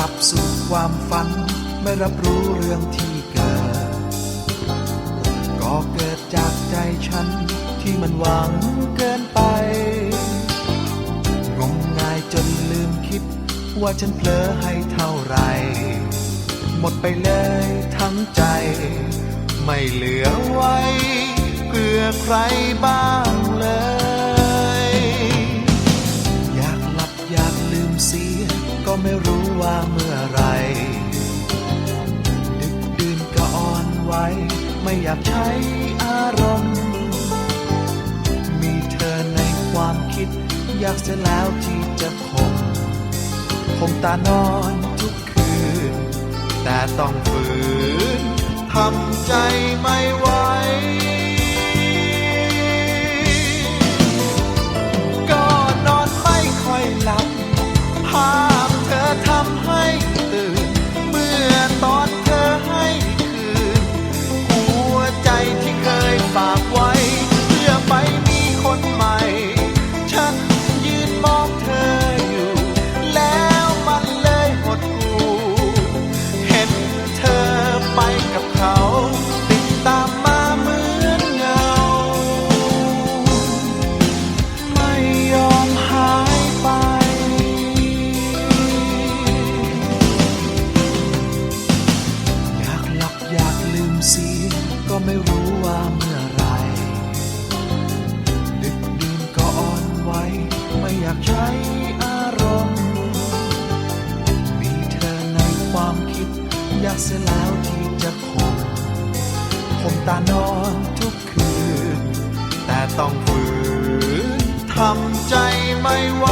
ลับสู่ความฝัน ไม่รับรู้เรื่องที่เกิด ก็เกิดจากใจฉันที่มันหวังเกินไป งมงายจนลืมคิด ว่าฉันเผลอให้เท่าไร หมดไปเลยทั้งใจ ไม่เหลือไว้ เพื่อใครบ้างเลย ไม่อยากใช้อารมณ์ มีเธอในความคิด อยากเสียแล้วที่จะคงคงตานอนทุกคืน แต่ต้องฝืนทำใจไม่ไหว ไม่รู้ว่าเมื่อไรดึกดื่นก็อ่อนไหวไม่อยากใช้อารมณ์ มีเธอในความคิด อยากเสียแล้วที่จะคงคมตานอนทุกคืน แต่ต้องฝืนทำใจไม่ไหว